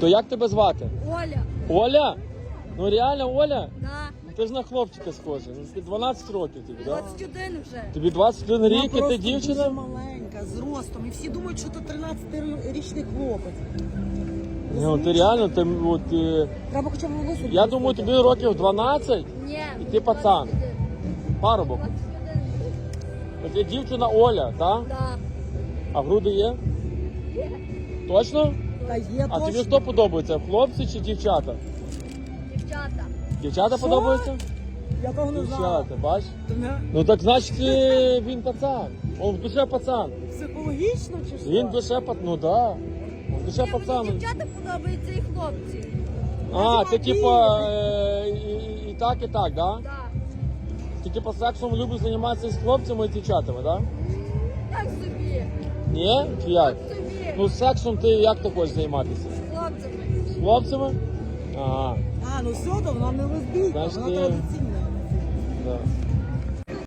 То як тебе звати? Оля, Оля? Ну реально Оля? да, Ти ж на хлопчика схожа. Ну, ти 12 років тобі, так? 21 вже. Тобі 21 рік, і ти Дуже дівчина? маленька, з ростом. І всі думають, що це 13-річний хлопець. Ну, ти реально, ти, от, е, Треба хоча б волосся. я думаю, тобі років 12, Ні. І ти пацан. 21. парубок. 21. От є дівчина Оля, так? Да. А груди є? Точно? Та є А тобі точно. хто подобається? Хлопці чи дівчата? Дівчата. Дівчата Що? подобаються? Я того не знаю. Дівчата, бач? Не? Ну так значить е, він пацан. Он в душе пацан. Психологічно чи що? Він в душе пацан. Ну да. В душе Ні, пацан. мені дівчата подобаються і хлопці. А, це типа е, і, і- і так, і так, да? Да. Ти типа сексом любиш займатися з хлопцями і дівчатами, да? Так собі. Ні? Чи як? Так собі. Ну сексом ти як ти хочеш займатися? З хлопцями. З хлопцями? Ага, А, ну все, то вона не лесбійка, вона ти- традиційна. да.